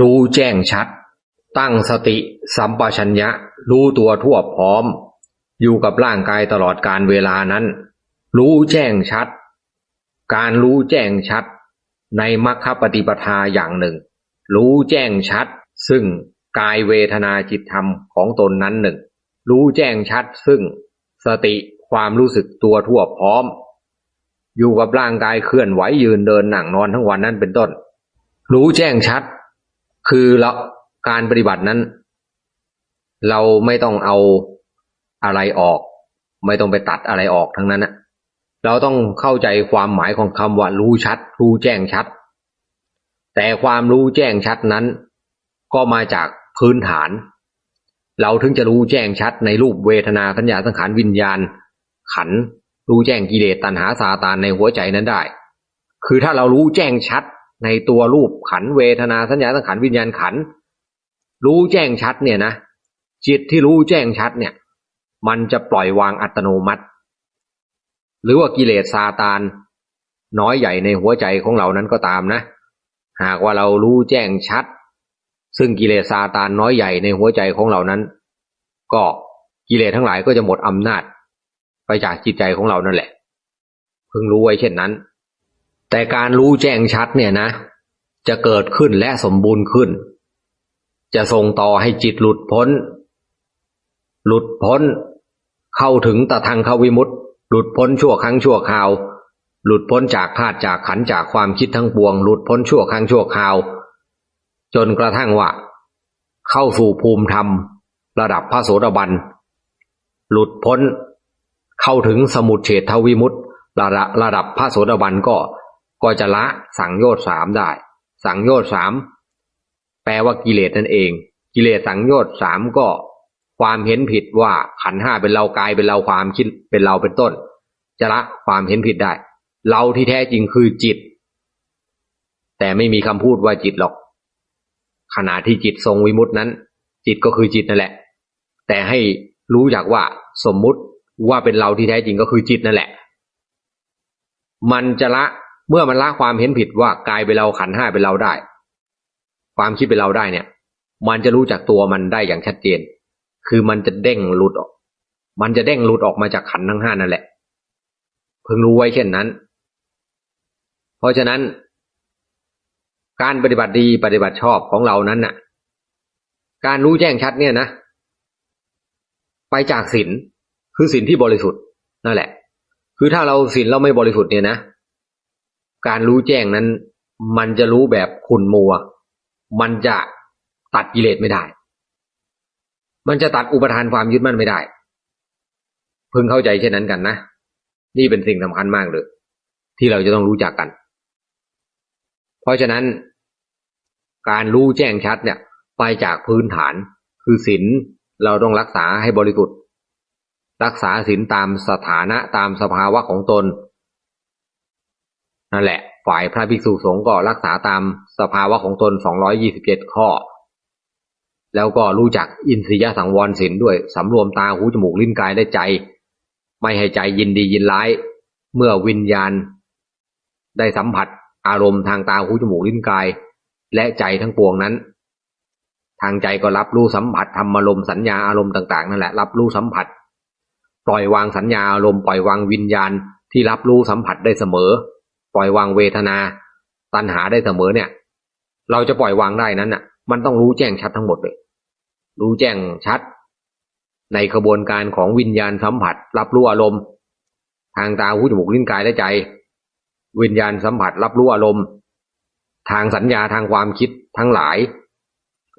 รู้แจ้งชัด ตั้งสติสัมปชัญญะ รู้ตัวทั่วพร้อม อยู่กับร่างกายตลอดการเวลานั้น รู้แจ้งชัด การรู้แจ้งชัด ในมรรคปฏิปทาอย่างหนึ่ง รู้แจ้งชัด ซึ่งกายเวทนาจิตธรรมของตนนั้นหนึ่ง รู้แจ้งชัด ซึ่ง สติความรู้สึกตัวทั่วพร้อม อยู่กับร่างกายเคลื่อนไหวยืนเดินนั่งนอนทั้งวันนั้นเป็นต้น รู้แจ้งชัด คือเราการปฏิบัตินั้น เราไม่ต้องเอาอะไรออก ไม่ต้องไปตัดอะไรออกทั้งนั้นนะเราต้องเข้าใจความหมายของคำว่ารู้ชัด รู้แจ้งชัด แต่ความรู้แจ้งชัดนั้น ก็มาจากพื้นฐาน เราถึงจะรู้แจ้งชัดในรูปเวทนาสัญญาสังขารวิญญาณ ขันรู้แจ้งกิเลสตัณหาสาตานในหัวใจนั้นได้ คือถ้าเรารู้แจ้งชัด ในตัวรูปขันเวทนาสัญญาสังขารวิญญาณขัน รู้แจ้งชัดเนี่ยนะจิตที่รู้แจ้งชัดเนี่ย มันจะปล่อยวางอัตโนมัติ หรือว่ากิเลสซาตาน น้อยใหญ่ในหัวใจของเรานั้นก็ตามนะ หากว่าเรารู้แจ้งชัด ซึ่งกิเลสซาตานน้อยใหญ่ในหัวใจของเรานั้น ก็กิเลสทั้งหลายก็จะหมดอำนาจ ไปจากจิตใจของเรานั่นแหละ พึงรู้ไว้เช่นนั้น แต่การรู้แจ้งชัดเนี่ยนะ จะเกิดขึ้นและสมบูรณ์ขึ้น จะส่งต่อให้จิตหลุดพ้น หลุดพ้น เข้าถึงตะทางเขาวิมุตติหลุดพ้นชั่วครั้งชั่วคราว หลุดพ้นจากธาตุจากขันจากความคิดทั้งปวง หลุดพ้นชั่วครั้งชั่วคราว จนกระทั่งว่า เข้าสู่ภูมิธรรม ระดับพระโสดาบัน หลุดพ้น เข้าถึงสมุทเฉทวิมุตตระระดับพระโสดาบันก็ ก็จะละสังโยชน์สามได้ สังโยชน์สามแปลว่ากิเลสนั่นเอง กิเลสสังโยชน์สามก็ ความเห็นผิดว่าขันห้าเป็นเรากายเป็นเราความคิดเป็นเราเป็นต้น จะละความเห็นผิดได้ เราที่แท้จริงคือจิต แต่ไม่มีคำพูดว่าจิตหรอก ขณะที่จิตทรงวิมุตินั้น จิตก็คือจิตนั่นแหละ แต่ให้รู้จักว่าสมมุติว่าเป็นเราที่แท้จริงก็คือจิตนั่นแหละ มันจะละ เมื่อมันละความเห็นผิดว่ากายเป็นเราขันห้าเป็นเราได้ ความคิดเป็นเราได้เนี่ย มันจะรู้จักตัวมันได้อย่างชัดเจน คือมันจะเด้งหลุดออก มันจะเด้งหลุดออกมาจากขันทั้งห้านั่นแหละเพิ่งรู้ไว้เช่นนั้น เพราะฉะนั้น การปฏิบัติดีปฏิบัติชอบของเรานั้นน่ะ การรู้แจ้งชัดเนี่ยนะ ไปจากศีลคือศีลที่บริสุทธิ์นั่นแหละ คือถ้าเราศีลเราไม่บริสุทธิ์เนี่ยนะ การรู้แจ้งนั้น มันจะรู้แบบขุนมัว มันจะตัดกิเลสไม่ได้ มันจะตัดอุปทานความยึดมั่นไม่ได้พึงเข้าใจเช่นนั้นกันนะ นี่เป็นสิ่งสำคัญมากเลย ที่เราจะต้องรู้จักกัน เพราะฉะนั้น การรู้แจ้งชัดเนี่ย ไปจากพื้นฐาน คือศีลเราต้องรักษาให้บริสุทธิ์ รักษาศีลตามสถานะตามสภาวะของตน นั่นแหละ ฝ่ายพระภิกษุสงฆ์ก็รักษาตามสภาวะของตน 227 ข้อ แล้วก็รู้จักอินทรียสังวรศีลด้วยสำรวมตาหูจมูกลิ้นกายและใจ ไม่ให้ใจยินดียินร้าย เมื่อวิญญาณ ได้สัมผัสอารมณ์ทางตาหูจมูกลิ้นกาย และใจทั้งปวงนั้น ทางใจก็รับรู้สัมผัสธรรมอารมณ์สัญญาอารมณ์ต่างๆนั่นแหละรับรู้สัมผัส ปล่อยวางสัญญาอารมณ์ปล่อยวางวิญญาณที่รับรู้สัมผัสได้เสมอ ล่อยวางเวทนา ตัณหาได้เสมอเนี่ย เราจะปล่อยวางได้นั้นน่ะ มันต้องรู้แจ้งชัดทั้งหมดเลย รู้แจ้งชัด ในกระบวนการของวิญญาณสัมผัส รับรู้อารมณ์ ทางตาหูจมูกลิ้นกายและใจ วิญญาณสัมผัส รับรู้อารมณ์ ทางสัญญาทางความคิดทั้งหลาย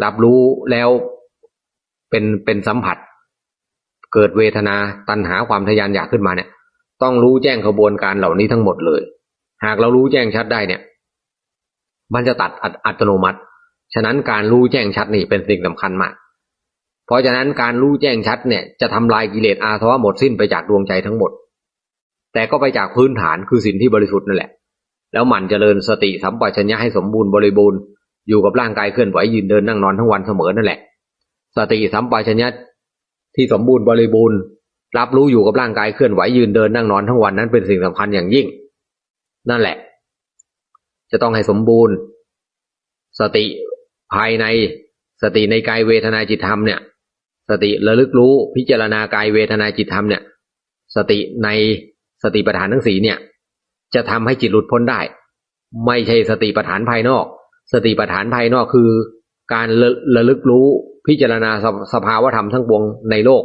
รับรู้แล้วเป็นเป็นสัมผัส เกิดเวทนาตัณหาความทยานอยากขึ้นมาเนี่ย ต้องรู้แจ้งกระบวนการเหล่านี้ทั้งหมดเลย หากเรารู้แจ้งชัดได้เนี่ย มันจะตัดอัตโนมัติ ฉะนั้นการรู้แจ้งชัดนี่เป็นสิ่งสำคัญมาก เพราะฉะนั้นการรู้แจ้งชัดเนี่ยจะทำลายกิเลสอาสวะหมดสิ้นไปจากดวงใจทั้งหมด แต่ก็ไปจากพื้นฐานคือสิ่งที่บริสุทธิ์นั่นแหละ แล้วหมั่นเจริญสติสัมปชัญญะให้สมบูรณ์บริบูรณ์อยู่กับร่างกายเคลื่อนไหวยืนเดินนั่งนอนทั้งวันเสมอนั่นแหละ สติสัมปชัญญะที่สมบูรณ์บริบูรณ์รับรู้อยู่กับร่างกายเคลื่อนไหวยืนเดินนั่งนอนทั้งวันนั้นเป็นสิ่งสำคัญอย่างยิ่ง นั่นแหละ จะต้องให้สมบูรณ์ สติภายในสติในกายเวทนาจิตธรรมเนี่ย สติระลึกรู้พิจารณากายเวทนาจิตธรรมเนี่ย สติในสติปัฏฐานทั้งสีเนี่ย จะทำให้จิตหลุดพ้นได้ ไม่ใช่สติปัฏฐานภายนอก สติปัฏฐานภายนอกคือ การระระลึกรู้พิจารณาสสภาวธรรมทั้งปวงในโลก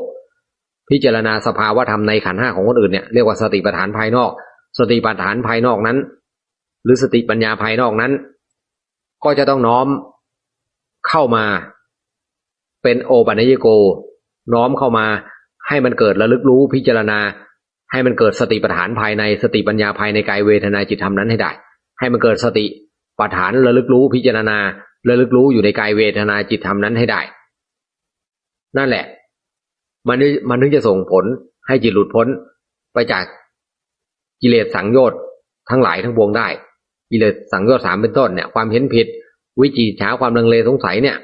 พิจารณาสภาวธรรมในขันห้าของคนอื่นเนี่ยเรียกว่าสติปัฏฐานภายนอก สติปัฏฐานภายนอกนั้น หรือสติปัญญาภายนอกนั้น ก็จะต้องน้อมเข้ามาเป็นโอปัญญโก น้อมเข้ามาให้มันเกิดระลึกรู้พิจารณา ให้มันเกิดสติปัฏฐานภายในสติปัญญาภายในกายเวทนาจิตธรรมนั้นให้ได้ ให้มันเกิดสติปัฏฐานระลึกรู้พิจารณาระลึกรู้อยู่ในกายเวทนาจิตธรรมนั้นให้ได้ นั่นแหละ มันนึมันถึงจะส่งผลให้จิตหลุดพ้นไปจาก กิเลสสังโยชน์ทั้งหลายทั้งปวงได้ กิเลสสังโยชน์สามเป็นต้นเนี่ยความเห็นผิด วิจิตรฉาความลังเลสงสัยเนี่ย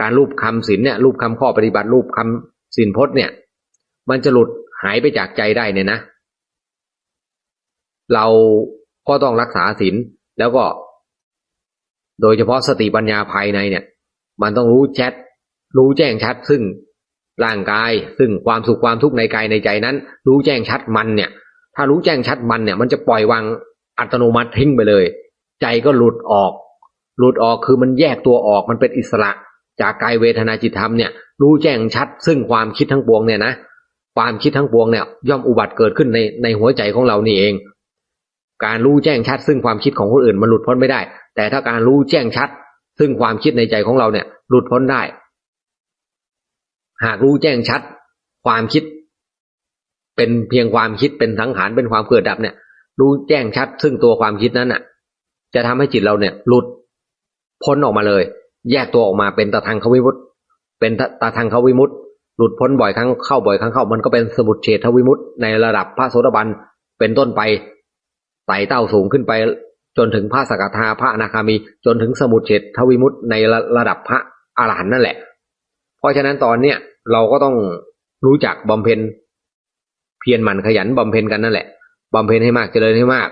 การรูปคำศีลเนี่ยรูปคำข้อปฏิบัติรูปคำศีลพจน์เนี่ย มันจะหลุดหายไปจากใจได้เนี่ยนะ เราก็ต้องรักษาศีลแล้วก็ โดยเฉพาะสติปัญญาภายในเนี่ย มันต้องรู้แชทรู้แจ้งชัดซึ่งร่างกายซึ่งความสุขความทุกข์ในกายในใจนั้น รู้แจ้งชัดมันเนี่ย ถ้ารู้แจ้งชัดมันเนี่ย มันจะปล่อยวางอัตโนมัติทิ้งไปเลย ใจก็หลุดออก หลุดออกคือมันแยกตัวออกมันเป็นอิสระ จากกายเวทนาจิตธรรมเนี่ยรู้แจ้งชัด ซึ่งความคิดทั้งปวงเนี่ยนะความคิดทั้งปวงเนี่ยย่อมอุบัติเกิดขึ้นในในหัวใจของเรานี่เอง การรู้แจ้งชัด ซึ่งความคิดของคนอื่นมันหลุดพ้นไม่ได้ แต่ถ้าการรู้แจ้งชัด ซึ่งความคิดในใจของเราเนี่ย หลุดพ้นได้ หากรู้แจ้งชัด ความคิด เป็นเพียงความคิดเป็นสังขารเป็นความเกิดดับเนี่ยรู้แจ้งชัดซึ่งตัวความคิดนั้นน่ะ จะทำให้จิตเราเนี่ย หลุดพ้นออกมาเลย แยกตัวออกมาเป็นตะทางเขาวิมุตเป็นตะทางเขาวิมุตหลุดพ้นบ่อยครั้งเข้าบ่อยครั้งเข้ามันก็เป็นสมุดเฉทวิมุตในระดับพระโสดาบันเป็นต้นไปไต่เต้าสูงขึ้นไป จนถึงพระสกทาพระอนาคามี จนถึงสมุดเฉททวิมุตในระระดับพระอรหันต์นั่นแหละ เพราะฉะนั้นตอนเนี้ยเราก็ต้องรู้จักบำเพ็ญ พียรหมั่นขยันบำเพ็ญกันนั่นแหละบำเพ็ญให้มากเจริญให้มาก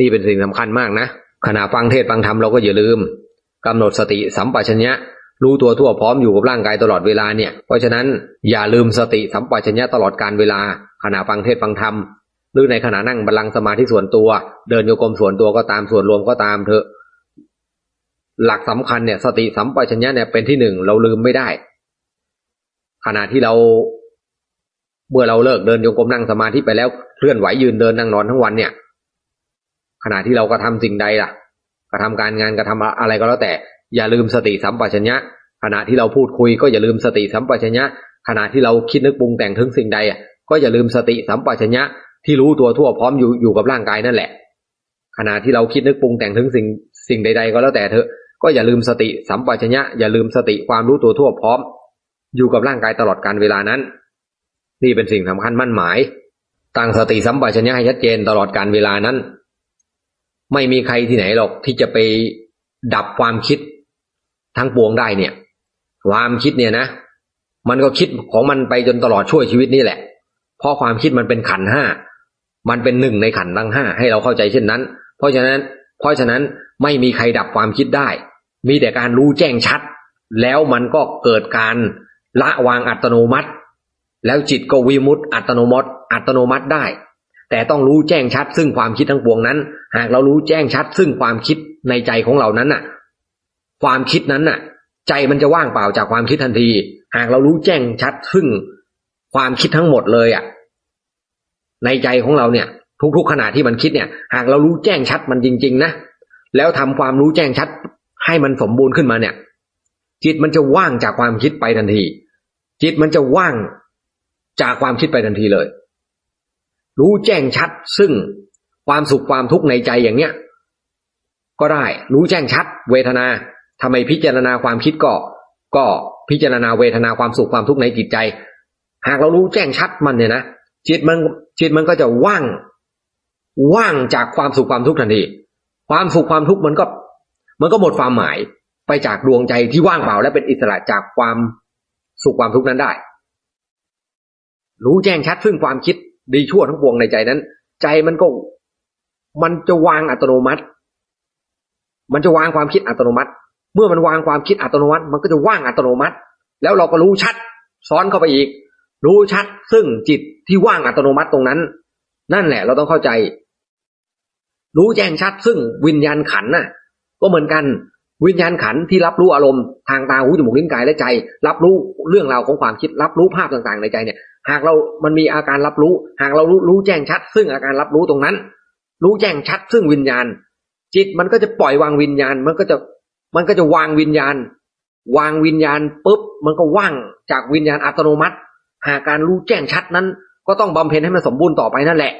นี่เป็นสิ่งสำคัญมากนะขณะฟังเทศฟังธรรมเราก็อย่าลืมกำหนดสติสัมปชัญญะรู้ตัวทั่วพร้อมอยู่กับร่างกายตลอดเวลาเนี่ย เพราะฉะนั้นอย่าลืมสติสัมปชัญญะตลอดการเวลา ขณะฟังเทศฟังธรรมหรือในขณะนั่งบัลลังก์สมาธิส่วนตัว เดินโยกรมส่วนตัวก็ตามส่วนรวมก็ตามเถอะ หลักสำคัญเนี่ย สติสัมปชัญญะเนี่ยเป็นที่หนึ่งเราลืมไม่ได้ ขณะที่เรา เมื่อเราเลิกเดินโยกมนั่งสมาธิไปแล้วเคลื่อนไหวยืนเดินนั่งนอนทั้งวันเนี่ย ขณะที่เราก็ทำสิ่งใดล่ะกระทำการงานกระทำอะไรก็แล้วแต่ อย่าลืมสติสัมปชัญญะ ขณะที่เราพูดคุยก็อย่าลืมสติสัมปชัญญะ ขณะที่เราคิดนึกปรุงแต่งถึงสิ่งใดอะก็อย่าลืมสติสัมปชัญญะที่รู้ตัวทั่วพร้อมอยู่อยู่กับร่างกายนั่นแหละ ขณะที่เราคิดนึกปรุงแต่งถึงสิ่งสิ่งใด ๆ ก็แล้วแต่เถอะก็อย่าลืมสติสัมปชัญญะอย่าลืมสติความรู้ตัวทั่วพร้อม อยู่กับร่างกายตลอดการเวลานั้น นี่เป็นสิ่งสำคัญมั่นหมาย ตั้งสติสัมปชัญญะให้ชัดเจนตลอดการเวลานั้น ไม่มีใครที่ไหนหรอกที่จะไปดับความคิดทั้งปวงได้เนี่ย ความคิดเนี่ยนะ มันก็คิดของมันไปจนตลอดช่วยชีวิตนี่แหละ เพราะความคิดมันเป็นขันห้า มันเป็นหนึ่งในขันทั้งห้าให้เราเข้าใจเช่นนั้น เพราะฉะนั้น เพราะฉะนั้นไม่มีใครดับความคิดได้ มีแต่การรู้แจ้งชัด แล้วมันก็เกิดการละวางอัตโนมัติ แล้วจิตก็วิมุตต์อัตโนมัติอัตโนมัติได้ แต่ต้องรู้แจ้งชัดซึ่งความคิดทั้งปวงนั้น หากเรารู้แจ้งชัดซึ่งความคิดในใจของเรานั้นน่ะ ความคิดนั้นน่ะ ใจมันจะว่างเปล่าจากความคิดทันที หากเรารู้แจ้งชัดซึ่งความคิดทั้งหมดเลยอะ ในใจของเราเนี่ย ทุกๆขณะที่มันคิดเนี่ย หากเรารู้แจ้งชัดมันจริง ๆ นะแล้วทำความรู้แจ้งชัดให้มันสมบูรณ์ขึ้นมาเนี่ย จิตมันจะว่างจากความคิดไปทันที จิตมันจะว่าง จากความคิดไปทันทีเลย รู้แจ้งชัด ซึ่งความสุขความทุกข์ในใจอย่างเนี้ย ก็ได้ รู้แจ้งชัด เวทนาทำไมพิจารณาความคิดก็ ก็พิจารณาเวทนาความสุขความทุกข์ในจิตใจ หากเรารู้แจ้งชัดมันเนี่ยนะจิตมันจิตมันก็จะว่าง ว่างจากความสุขความทุกข์ทันทีความสุขความทุกข์มันก็ มันก็หมดความหมายไปจากดวงใจที่ว่างเปล่าและเป็นอิสระจากความสุขความทุกข์นั้นได้ รู้แจ้งชัดซึ่งความคิดดีชั่วทั้งปวงในใจนั้น ใจมันก็ มันจะวางอัตโนมัติ มันจะวางความคิดอัตโนมัติ เมื่อมันวางความคิดอัตโนมัติ มันก็จะว่างอัตโนมัติ แล้วเราก็รู้ชัด ซ้อนเข้าไปอีก รู้ชัดซึ่งจิตที่ว่างอัตโนมัติตรงนั้น นั่นแหละ เราต้องเข้าใจ รู้แจ้งชัด ซึ่งวิญญาณขันน่ะ ก็เหมือนกันวิญญาณขันที่รับรู้อารมณ์ทางตาหูจมูกลิ้นกายและใจ รับรู้เรื่องราวของความคิด รับรู้ภาพต่างๆในใจเนี่ย หากเรามันมีอาการรับรู้ หากเรารู้รู้แจ้งชัด ซึ่งอาการรับรู้ตรงนั้น รู้แจ้งชัด ซึ่งวิญญาณ จิตมันก็จะปล่อยวางวิญญาณ มันก็จะมันก็จะวางวิญญาณ วางวิญญาณปุ๊บมันก็ว่างจากวิญญาณอัตโนมัติ หากการรู้แจ้งชัดนั้น ก็ต้องบำเพ็ญให้มันสมบูรณ์ต่อไปนั่นแหละ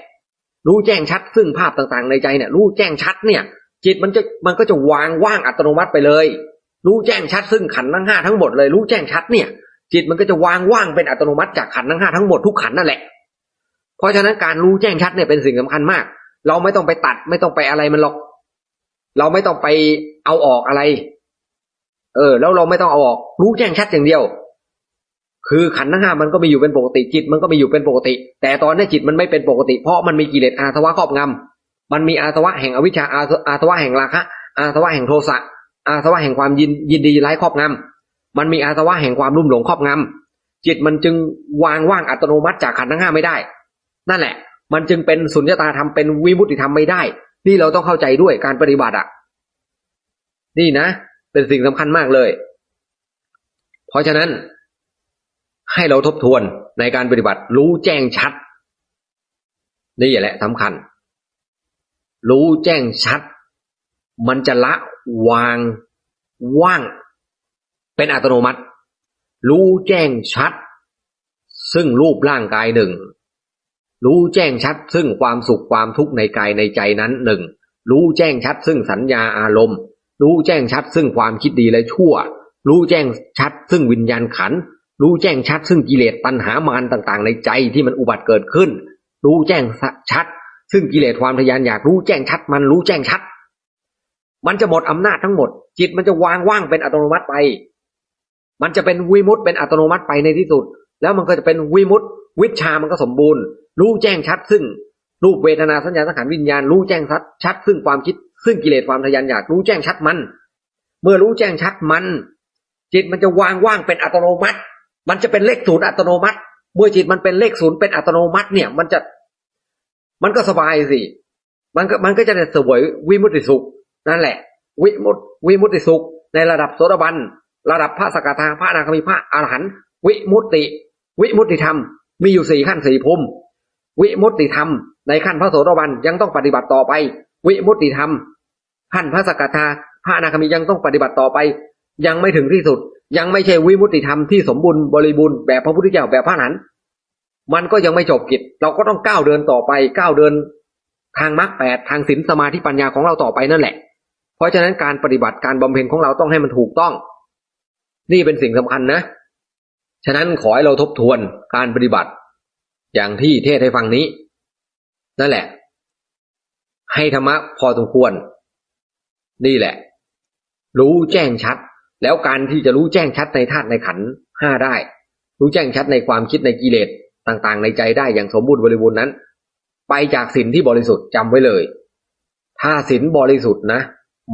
รู้แจ้งชัด ซึ่งภาพต่างๆ ในใจเนี่ย รู้แจ้งชัดเนี่ย จิตมันจะมันก็จะวางว่างอัตโนมัติไปเลย รู้แจ้งชัด ซึ่งขันทั้งห้าทั้งหมดเลย รู้แจ้งชัดเนี่ย จิตมันก็จะวางว่างเป็นอัตโนมัติจากขันทั้งห้าทั้งหมดทุกขันนั่นแหละ เพราะฉะนั้นการรู้แจ้งชัดเนี่ยเป็นสิ่งสำคัญมาก เราไม่ต้องไปตัดไม่ต้องไปอะไรมันหรอก เราไม่ต้องไปเอาออกอะไร เออ แล้วเราไม่ต้องเอาออก รู้แจ้งชัดอย่างเดียว คือขันทั้งห้ามันก็มีอยู่เป็นปกติจิต มันก็มีอยู่เป็นปกติ แต่ตอนนี้จิตมันไม่เป็นปกติเพราะมันมีกิเลสอาสวะครอบงำมันมีอาสวะแห่งอวิชชาอาสวะแห่งราคะอาสวะแห่งโทสะอาสวะแห่งความยินยินดีร้ายครอบงำ มันมีอาสวะแห่งความรุ่มหลงครอบงำจิตมันจึงวางว่างอัตโนมัติจากขันธ์ทั้งห้าไม่ได้ นั่นแหละ มันจึงเป็นสุญญตาธรรมเป็นวิมุตติธรรมไม่ได้ นี่เราต้องเข้าใจด้วยการปฏิบัติอะ นี่นะ เป็นสิ่งสำคัญมากเลย เพราะฉะนั้น ให้เราทบทวนในการปฏิบัติ รู้แจ้งชัด นี่แหละสำคัญ รู้แจ้งชัด มันจะละวางว่าง เป็นอัตโนมัติ รู้แจ้งชัด ซึ่งรูปร่างกายหนึ่ง รู้แจ้งชัด ซึ่งความสุขความทุกข์ในกายในใจนั้นหนึ่ง รู้แจ้งชัด ซึ่งสัญญาอารมณ์ รู้แจ้งชัด ซึ่งความคิดดีและชั่ว รู้แจ้งชัด ซึ่งวิญญาณขัน รู้แจ้งชัด ซึ่งกิเลสตัณหามารต่างๆ ในใจที่มันอุบัติเกิดขึ้น รู้แจ้งชัด ซึ่งกิเลสความทยานอยากรู้แจ้งชัด มันรู้แจ้งชัดมันจะหมดอำนาจทั้งหมด จิตมันจะวางว่างเป็นอัตโนมัติไป มันจะเป็นวิมุตเป็นอัตโนมัติไปในที่สุด แล้วมันก็จะเป็นวิมุตวิชามันก็สมบูรณ์ รู้แจ้งชัด ซึ่งรูปเวทนาสัญญาสังขารวิญญาณรู้แจ้งชัดชัด ซึ่งความคิด ซึ่งกิเลสความทยานอยากรู้แจ้งชัดมัน เมื่อรู้แจ้งชัดมัน จิตมันจะวางว่างเป็นอัตโนมัติ มันจะเป็นเลขศูนย์อัตโนมัติ เมื่อจิตมันเป็นเลขศูนย์เป็นอัตโนมัติเนี่ย มันจะ มันก็สบายสิมันก็มันก็จะได้สวยวิมุตติสุข นั่นแหละ วิมุตวิมุตติสุข ในระดับโสดาบัน ระดับพระสกทาพระอนาคามีพระอรหันต์วิมุตติ วิมุตติธรรม มีอยู่สี่ขั้นสี่ภูมิวิมุตติธรรม ในขั้นพระโสดาบันยังต้องปฏิบัติต่อไป วิมุตติธรรมขั้นพระสกทาพระอนาคามียังต้องปฏิบัติต่อไป ยังไม่ถึงที่สุด ยังไม่ใช่วิมุตติธรรมที่สมบูรณ์บริบูรณ์แบบพระพุทธเจ้าแบบพระอรหันต์มันก็ยังไม่จบกิจ เราก็ต้องก้าวเดินต่อไปก้าวเดินทางมรรคแปดทางศีลสมาธิปัญญาของเราต่อไปนั่นแหละ เพราะฉะนั้นการปฏิบัติการบำเพ็ญของเราต้องให้มันถูกต้อง นี่เป็นสิ่งสำคัญนะ ฉะนั้นขอให้เราทบทวนการปฏิบัติ อย่างที่เทศให้ฟังนี้ นั่นแหละ ให้ธรรมะพอสมควร นี่แหละ รู้แจ้งชัด แล้วการที่จะรู้แจ้งชัดในธาตุในขันห้าได้ รู้แจ้งชัดในความคิดในกิเลสต่างๆ ในใจได้อย่างสมบูรณ์บริบูรณ์นั้น ไปจากศีลที่บริสุทธิ์จำไว้เลย ถ้าศีลบริสุทธิ์นะ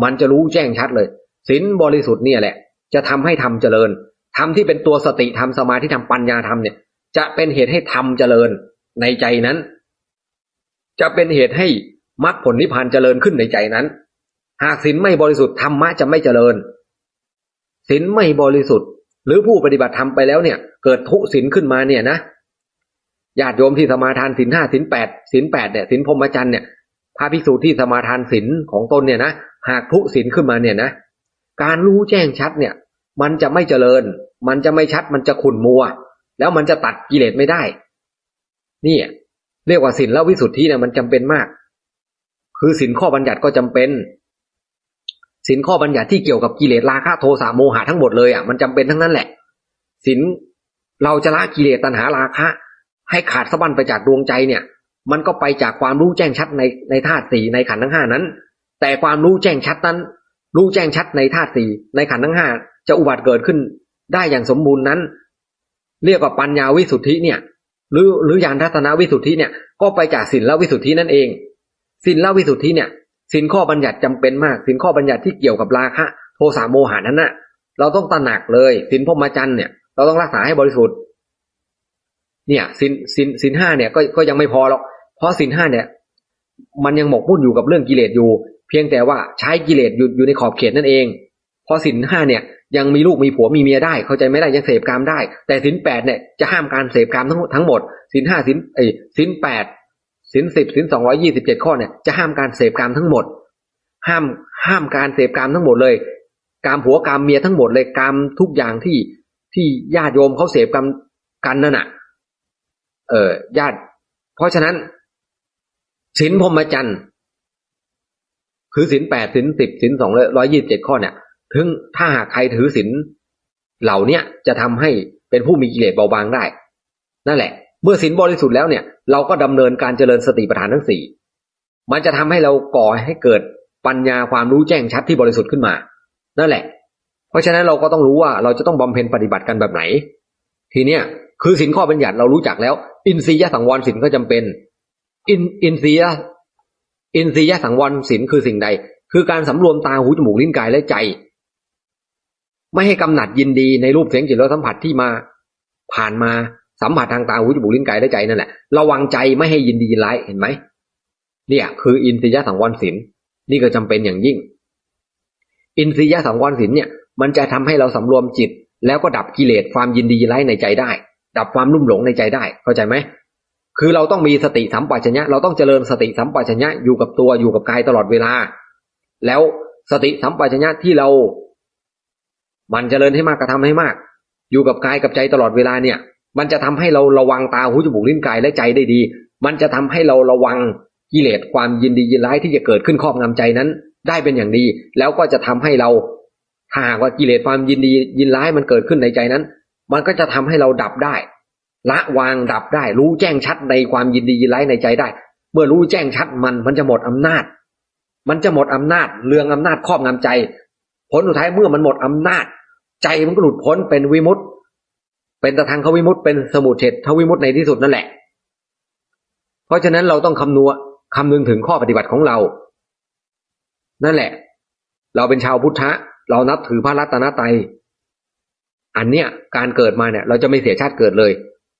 มันจะรู้แจ้งชัดเลยศีลบริสุทธิ์เนี่ยแหละ จะทำให้ทำเจริญทำที่เป็นตัวสติทำสมาธิทำปัญญาทำเนี่ย จะเป็นเหตุให้ทำเจริญในใจนั้น จะเป็นเหตุให้มรรคผลนิพพานเจริญขึ้นในใจนั้น หากศีลไม่บริสุทธิ์ธรรมะจะไม่เจริญศีลไม่บริสุทธิ์ หรือผู้ปฏิบัติธรรมไปแล้วเนี่ย เกิดทุศีลขึ้นมาเนี่ยนะญาติโยมที่สมาทานศีลห้าศีลแปดศีลแปดเนี่ยศีลพรหมจรรย์เนี่ยพระภิกษุที่สมาทานศีลของตนเนี่ยนะหากทุศีลขึ้นมาเนี่ยนะ การรู้แจ้งชัดเนี่ย มันจะไม่เจริญ มันจะไม่ชัด มันจะขุ่นมัว แล้วมันจะตัดกิเลสไม่ได้ นี่เรียกว่าศีลและวิสุทธิเนี่ยมันจำเป็นมาก คือศีลข้อบัญญัติก็จำเป็นศีลข้อบัญญัติที่เกี่ยวกับกิเลสราคะโทสะโมหะทั้งหมดเลยอะมันจำเป็นทั้งนั้นแหละศีลเราจะละกิเลสตัณหาราคะ ให้ขาดสะบั้นไปจากดวงใจเนี่ย มันก็ไปจากความรู้แจ้งชัดในในธาตุสี่ในขันธ์ทั้งห้านั้น แต่ความรู้แจ้งชัดนั้น รู้แจ้งชัดในธาตุสี่ในขันธ์ทั้งห้าจะอุบัติเกิดขึ้นได้อย่างสมบูรณ์นั้น เรียกว่าปัญญาวิสุทธิเนี่ย หรือหรือญาณทัศนวิสุทธิเนี่ยก็ไปจากศีลและวิสุทธินั่นเองศีลและวิสุทธิเนี่ยศีลข้อบัญญัติจำเป็นมากศีลข้อบัญญัติที่เกี่ยวกับราคะ โทสะโมหานั้นน่ะ เราต้องตระหนักเลยสินพรมจรรย์เนี่ย เราต้องรักษาให้บริสุทธิ์ เนี่ยสินสินสินห้าเนี่ยก็ก็ยังไม่พอหรอกเพราะสินห้าเนี่ย มันยังหมกมุ่นอยู่กับเรื่องกิเลสอยู่ เพียงแต่ว่าใช้กิเลสอยู่อยู่ในขอบเขตนั่นเองพราะสินห้าเนี่ยยังมีลูกมีผัวมีเมียได้ เข้าใจไม่ได้ยังเสพกามได้ แต่สินแปดเนี่ยจะห้ามการเสพกามทั้งทั้งหมดสินห้าสินไอ้สินแปดสินสิบสินสองร้อยี่สิบเจ็ดข้อเนี่ยจะห้ามการเสพกามทั้งหมด ห้ามห้ามการเสพกามทั้งหมดเลยกามผัวกามเมียทั้งหมดเลยกามทุกอย่างที่ที่ญาติโยมเขาเสพกามกันนั่นน่ะ เออญาติ เพราะฉะนั้นสินพรหมจรรย์ คือสินแปดสินสิบสินสองร้อยยี่สิบเจ็ดข้อเนี่ย ถึงถ้าหากใครถือศีลเหล่าเนี้ยจะทำให้เป็นผู้มีกิเลสเบาบางได้ นั่นแหละ เมื่อศีลบริสุทธิ์แล้วเนี่ย เราก็ดำเนินการเจริญสติปัฏฐานทั้งสี่มันจะทำให้เราก่อให้เกิดปัญญาความรู้แจ้งชัดที่บริสุทธิ์ขึ้นมา นั่นแหละ เพราะฉะนั้นเราก็ต้องรู้ว่าเราจะต้องบำเพ็ญปฏิบัติกันแบบไหน ทีเนี้ยคือสินข้อบัญญัติเรารู้จักแล้ว อินทรียสังวรสินก็จำเป็น อินอินทรีย อินทรียสังวรสินคือสิ่งใด คือการสำรวมตาหูจมูกลิ้นกายและใจ ไม่ให้กำหนัดยินดีในรูปเสียงจิตรสสัมผัสที่มา ผ่านมาสัมผัสทางตาหูจมูกลิ้นกายและใจนั่นแหละระวังใจไม่ให้ยินดียินร้ายเห็นไหมเนี่ย คืออินทรียสังวรสินนี่ก็จำเป็นอย่างยิ่ง อินทรียสังวรสินเนี่ย มันจะทำให้เราสำรวมจิต แล้วก็ดับกิเลสความยินดียินร้ายในใจได้ ดับความรุ่มหลงในใจได้ เข้าใจไหม คือเราต้องมีสติสัมปชัญญะเราต้องเจริญสติสัมปชัญญะอยู่กับตัวอยู่กับกายตลอดเวลา แล้วสติสัมปชัญญะที่เรา มันเจริญให้มากกระทาให้มาก อยู่กับกายกับใจตลอดเวลาเนี่ย มันจะทำให้เราระวังตาหูจมูกลิ้นกายและใจได้ดี มันจะทำให้เราระวังกิเลสความยินดียินร้ายที่จะเกิดขึ้นครอบงำใจนั้น ได้เป็นอย่างดี แล้วก็จะทำให้เราหากว่ากิเลสความยินดียินร้ายมันเกิดขึ้นในใจนั้น มันก็จะทำให้เราดับได้ ละวางดับได้ รู้แจ้งชัดในความยินดียินร้ายในใจได้ เมื่อรู้แจ้งชัดมันมันจะหมดอำนาจ มันจะหมดอำนาจเรืองอำนาจครอบงำใจ ผลสุดท้ายเมื่อมันหมดอำนาจ ใจมันก็หลุดพ้นเป็นวิมุตเป็นตะทางเขาวิมุตเป็นสมุทเฉดทวิมุตในที่สุดนั่นแหละ เพราะฉะนั้นเราต้องคำนวณคำนึงถึงข้อปฏิบัติของเรา นั่นแหละ เราเป็นชาวพุทธะ เรานับถือพระรัตนตรัยอันเนี้ยการเกิดมาเนี่ย เราจะไม่เสียชาติเกิดเลย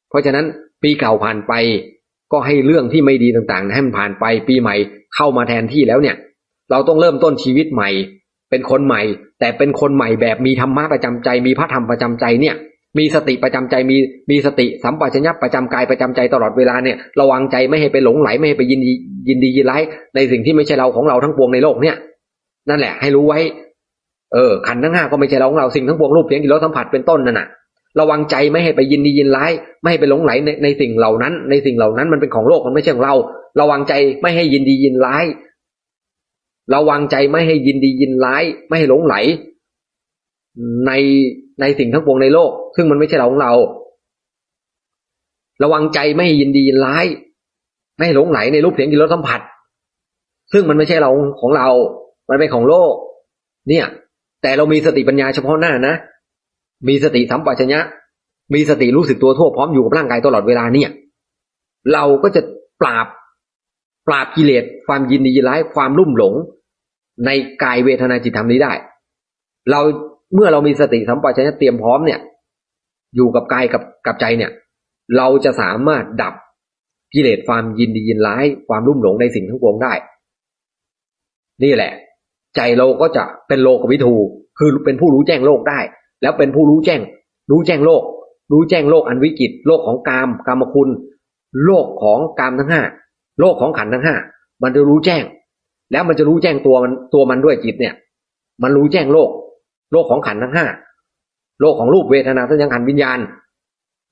เพราะฉะนั้นปีเก่าผ่านไป ก็ให้เรื่องที่ไม่ดีต่างๆให้มันผ่านไปปีใหม่เข้ามาแทนที่แล้วเนี่ย เราต้องเริ่มต้นชีวิตใหม่ เป็นคนใหม่ แต่เป็นคนใหม่แบบมีธรรมะประจำใจ มีพระธรรมประจำใจเนี่ย มีสติประจำใจมีมีสติสัมปชัญญะประจำกายประจำใจตลอดเวลาเนี่ยระวังใจไม่ให้ไปหลงไหลไม่ให้ไปยินดียินดียินร้ายในสิ่งที่ไม่ใช่เราของเราทั้งปวงในโลกเนี่ย นั่นแหละให้รู้ไว้เออขันทั้งห้าก็ไม่ใช่เราของเราสิ่งทั้งปวงรูปเสียงกลิ่นรสสัมผัสเป็นต้นนั่นน่ะ ระวังใจไม่ให้ไปยินดียินร้าย ไม่ให้ไปหลงไหลในในสิ่งเหล่านั้น ในสิ่งเหล่านั้นมันเป็นของโลกมันไม่ใช่ของเรา ระวังใจไม่ให้ยินดียินร้ายระวังใจไม่ให้ยินดียินร้าย ไม่ให้หลงไหล ในในสิ่งทั้งปวงในโลก ซึ่งมันไม่ใช่เราของเรา ระวังใจไม่ให้ยินดียินร้าย ไม่ให้หลงไหลในรูปเสียงกลิ่นรสสัมผัส ซึ่งมันไม่ใช่เราของเรา มันเป็นของโลก เนี่ย แต่เรามีสติปัญญาเฉพาะหน้านะ มีสติสัมปชัญญะ มีสติรู้สึกตัวทั่วพร้อมอยู่กับร่างกายตลอดเวลาเนี่ย เราก็จะปราบปราบกิเลสความยินดียินร้ายความรุ่มหลง ในกายเวทนาจิตธรรมนี้ได้ เราเมื่อเรามีสติสัมปชัญญะเตรียมพร้อมเนี่ย อยู่กับกายกับกับใจเนี่ย เราจะสามารถดับกิเลสความยินดียินร้ายความรุ่มหลงในสิ่งทั้งปวงได้ นี่แหละ ใจเราก็จะเป็นโลกวิทูคือเป็นผู้รู้แจ้งโลกได้ แล้วเป็นผู้รู้แจ้ง รู้แจ้งโลก รู้แจ้งโลกอันวิกิตโลกของกามกามคุณ โลกของกามทั้งห้าโลกของขันทั้งห้ามันจะรู้แจ้ง แล้วมันจะรู้แจ้งตัวมันตัวมันด้วยจิตเนี่ย มันรู้แจ้งโลก โลกของขันทั้งห้าโลกของรูปเวทนาสัญญาขันวิญญาณ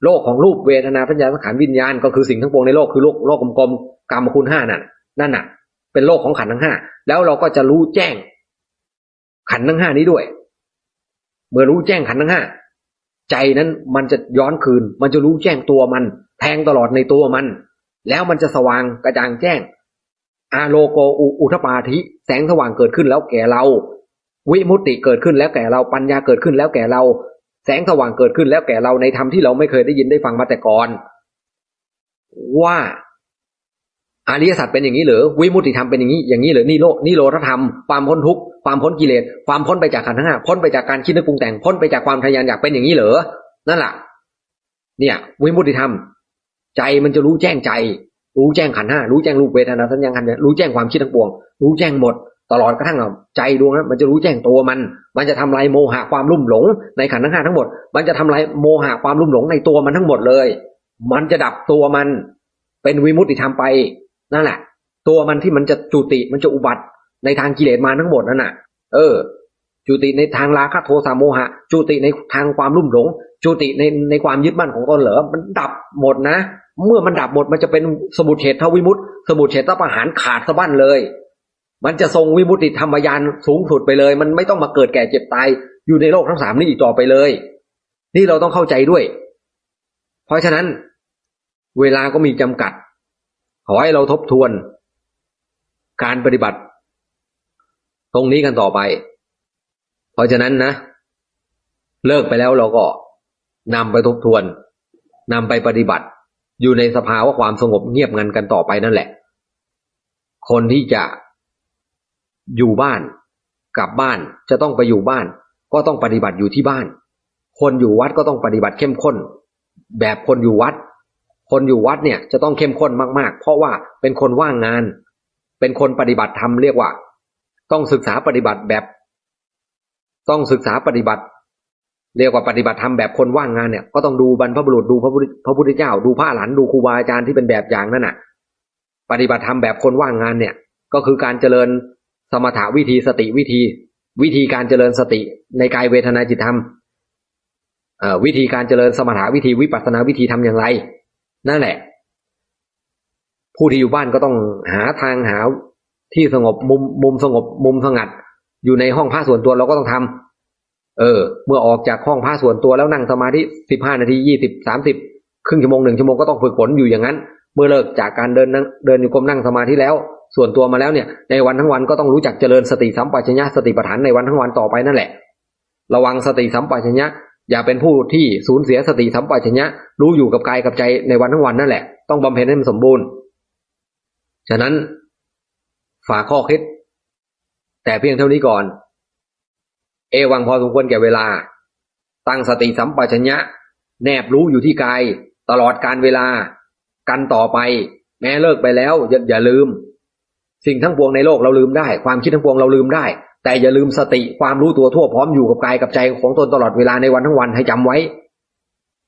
โลกของรูปเวทนาสัญญาสังขารวิญญาณ ก็คือสิ่งทั้งปวงในโลกคือโลกโลกกลมๆกรรมคุณห้านั่นนั่นน่ะ เป็นโลกของขันทั้งห้าแล้วเราก็จะรู้แจ้ง ขันทั้งห้านี้ด้วย เมื่อรู้แจ้งขันทั้งห้าใจนั้นมันจะย้อนคืน มันจะรู้แจ้งตัวมัน แทงตลอดในตัวมัน แล้วมันจะสว่างกระจ่างแจ้ง อาโลโกอุทปาธิแสงสว่างเกิดขึ้นแล้วแก่เรา วิมุตติเกิดขึ้นแล้วแก่เราปัญญาเกิดขึ้นแล้วแก่เรา แสงสว่างเกิดขึ้นแล้วแก่เราในธรรมที่เราไม่เคยได้ยินได้ฟังมาแต่ก่อน ว่าอริยสัจเป็นอย่างนี้หรือวิมุตติธรรมเป็นอย่างนี้อย่างนี้หรือนี่โลนี่โลธรรมความพ้นทุกข์ ความพ้นกิเลสความพ้นไปจากขันธ์ทั้งห้าพ้นไปจากการคิดนึกปรุงแต่งพ้นไปจากความทะยานอยากเป็นอย่างนี้เหรอนั่นแหละเนี่ย วิมุตติธรรม ใจมันจะรู้แจ้งใจ รู้แจ้งขันธ์ห้ารู้แจ้งรูปเวทนาสัญญาขันธ์รู้แจ้งความคิดทั้งปวง รู้แจ้งหมด ตลอดกระทั่งใจดวงนั้นมันจะรู้แจ้งตัวมัน มันจะทำลายโมหะความลุ่มหลง ในขันธ์ทั้งห้าทั้งหมด มันจะทำลายโมหะความลุ่มหลงในตัวมันทั้งหมดเลย มันจะดับตัวมัน เป็นวิมุตติธรรมไปนั่นแหละ ตัวมันที่มันจะจุติมันจะอุบัติ ในทางกิเลสมาทั้งหมดนั่นน่ะ เออ จุติในทางราคะโทสะโมหะ จุติในทางความรุ่มหลง จุติในในความยึดมั่นของตนเหรอมันดับหมดนะ เมื่อมันดับหมดมันจะเป็นสมุทเฉทวิมุตติ สมุทเฉทประหารขาดสะบั้นเลย มันจะทรงวิมุตติธรรมยานสูงสุดไปเลย มันไม่ต้องมาเกิดแก่เจ็บตายอยู่ในโลกทั้งสามนี้อีกต่อไปเลย นี่เราต้องเข้าใจด้วย เพราะฉะนั้น เวลาก็มีจำกัด ขอให้เราทบทวน การปฏิบัติ ตรงนี้กันต่อไป เพราะฉะนั้นนะ เลิกไปแล้วเราก็นำไปทบทวนนำไปปฏิบัติ อยู่ในสภาวะความสงบเงียบงันกันต่อไปนั่นแหละ คนที่จะอยู่บ้านกลับบ้านจะต้องไปอยู่บ้าน ก็ต้องปฏิบัติอยู่ที่บ้าน คนอยู่วัดก็ต้องปฏิบัติเข้มข้น แบบคนอยู่วัด คนอยู่วัดเนี่ยจะต้องเข้มข้นมาก ๆ เพราะว่าเป็นคนว่างงาน เป็นคนปฏิบัติธรรมเรียกว่า ต้องศึกษาปฏิบัติแบบ ต้องศึกษาปฏิบัติ เรียกว่าปฏิบัติธรรมแบบคนว่างงานเนี่ยก็ต้องดูบรรพบุรุษดูพระพุทธพระพุทธเจ้า ดูพระหลานดูครูบาอาจารย์ที่เป็นแบบอย่างนั่นน่ะ ปฏิบัติธรรมแบบคนว่างงานเนี่ย ก็คือการเจริญสมถะวิธีสติวิธี วิธีการเจริญสติในกายเวทนาจิตธรรมวิธีการเจริญสมถะวิธีวิปัสสนาวิธีทำอย่างไร นั่นแหละ ผู้ที่อยู่บ้านก็ต้องหาทางหา ที่สงบมุมมุมสงบมุมสงัด อยู่ในห้องพระส่วนตัวเราก็ต้องทำเออ เมื่อออกจากห้องพระส่วนตัวแล้วนั่งสมาธิสิบห้านาทียี่สิบสามสิบครึ่งชั่วโมงหนึ่งชั่วโมงก็ต้องฝึกฝนอยู่อย่างนั้น เมื่อเลิกจากการเดินนั่งเดินอยู่กรมนั่งสมาธิแล้ว ส่วนตัวมาแล้วเนี่ย ในวันทั้งวันก็ต้องรู้จักเจริญสติสัมปชัญญะสติปัฏฐานในวันทั้งวันต่อไปนั่นแหละ ระวังสติสัมปชัญญะอย่าเป็นผู้ที่สูญเสียสติสัมปชัญญะรู้อยู่กับกายกับใจในวันทั้งวันนั่นแหละ ต้องบำเพ็ญให้มันสมบูรณ์ ฉะนั้น ฝากข้อคิด แต่เพียงเท่านี้ก่อน เอวังพอสมควรแก่เวลา ตั้งสติสัมปชัญญะ แนบรู้อยู่ที่กายตลอดการเวลา กันต่อไป แม้เลิกไปแล้วอยอย่าลืม สิ่งทั้งปวงในโลกเราลืมได้ ความคิดทั้งปวงเราลืมได้ แต่อย่าลืมสติความรู้ตัวทั่วพร้อมอยู่กับกายกับใจของตนตลอดเวลาในวันทั้งวันให้จำไว้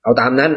เอาตามนั้น